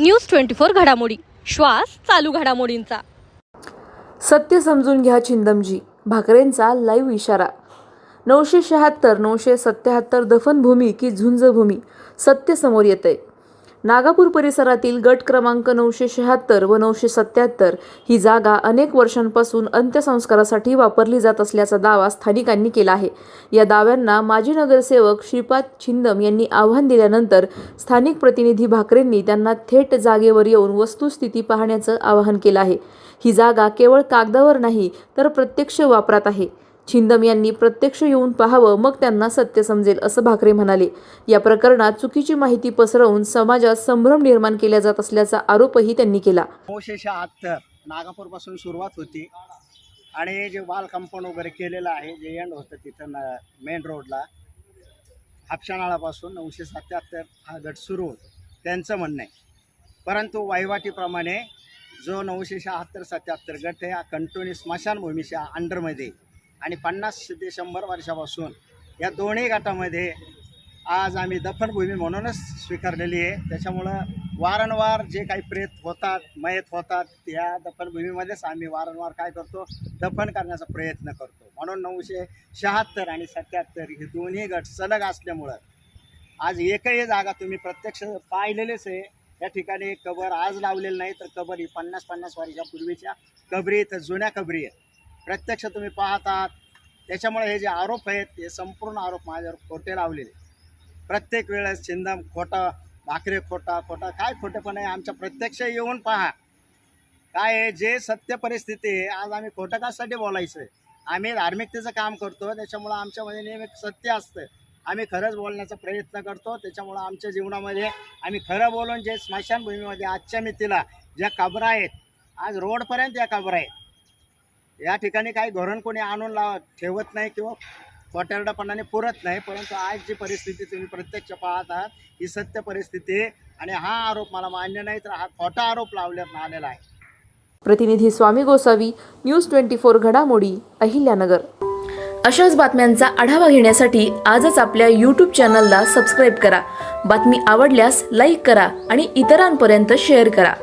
News twenty four घडामोडी. श्वास चालू घडामोडींचा. सत्य समजून घ्या छिंदमजी भाकरेंचा लाईव्ह इशारा. नऊशे शहात्तर नऊशे सत्याहत्तर दफनभूमी की झुंजभूमी. सत्य समोर येतंय. नागापूर परिसरातील गट क्रमांक नऊशे शहात्तर व नऊशे सत्याहत्तर ही जागा अनेक वर्षांपासून अंत्यसंस्कारासाठी वापरली जात असल्याचा दावा स्थानिकांनी केला आहे. या दाव्यांना माजी नगरसेवक श्रीपाद छिंदम यांनी आव्हान दिल्यानंतर स्थानिक प्रतिनिधी भाकरेंनी त्यांना थेट जागेवर येऊन वस्तुस्थिती पाहण्याचं आवाहन केलं आहे. ही जागा केवळ कागदावर नाही तर प्रत्यक्ष वापरात आहे. छिंदम यांनी प्रत्यक्ष येऊन पाहावं मग त्यांना सत्य समजेल असं भाकरे म्हणाले. या प्रकरणात चुकीची माहिती पसरवून समाजात संभ्रम निर्माण केला जात असल्याचा आरोपही त्यांनी केला. नऊशे शहात्तर नागापूरपासून सुरुवात होती. आणि जे वाल कंपाऊंड वगैरे केलेलं आहे जे एंड होतं तिथं न मेन रोडला हापशानाळापासून नऊशे सत्याहत्तर हा गट सुरू होतो. त्यांचं म्हणणं आहे. परंतु वहिवाटीप्रमाणे जो नऊशे शहात्तर सत्याहत्तर गट आहे हा कंटिन्यू स्मशानभूमीच्या अंडरमध्ये आणि पन्नास ते शंभर वर्षापासून या दोन्ही गटामध्ये आज आम्ही दफनभूमी म्हणूनच स्वीकारलेली आहे. त्याच्यामुळं वारंवार जे काही प्रेत होतात मयत होतात त्या दफनभूमीमध्येच आम्ही वारंवार काय करतो? दफन करण्याचा प्रयत्न करतो. म्हणून नऊशे शहात्तर आणि सत्याहत्तर हे दोन्ही गट सलग असल्यामुळं आज एकही जागा तुम्ही प्रत्यक्ष पाहिलेलेच आहे. या ठिकाणी कबर आज लावलेलं नाही तर कबर ही पन्नास पन्नास वर्षापूर्वीच्या कबरी तर जुन्या कबरी आहेत. प्रत्यक्ष तुम्ही पाहतात. त्याच्यामुळे हे जे आरोप आहेत हे संपूर्ण आरोप माझ्यावर खोटे लावलेले प्रत्येक वेळेस छिंदम खोटं भाकरे खोटा खोटा काय खोटेपण आहे? आमच्या प्रत्यक्ष येऊन पहा. काय आहे? जे सत्य परिस्थिती आहे आज आम्ही खोटं कासाठी बोलायचं आहे आम्ही धार्मिकतेचं काम करतो त्याच्यामुळं आमच्यामध्ये नेहमी सत्य असतं. आम्ही खरंच बोलण्याचा प्रयत्न करतो त्याच्यामुळं आमच्या जीवनामध्ये आम्ही खरं बोलून जे स्मशानभूमीमध्ये आजच्या मितीला ज्या कबरा आहेत आज रोडपर्यंत या कबरा आहेत. या ठिकाणी काही धोरण कोणी आणून लाव ठेवत नाही किंवा खोट्यारडापणाने पुरत नाही परंतु आज जी परिस्थिती तुम्ही प्रत्यक्ष पाहत आहात ही सत्य परिस्थिती आहे आणि हा आरोप मला मान्य नाही तर हा खोटा आरोप लावण्यात आलेला आहे. प्रतिनिधी Swami Gosavi news twenty four घडामोडी अहिल्यानगर. अशाच बातम्यांचा आढावा घेण्यासाठी आजच आपल्या यूट्यूब चॅनलला सबस्क्राईब करा. बातमी आवडल्यास लाईक करा आणि इतरांपर्यंत शेअर करा.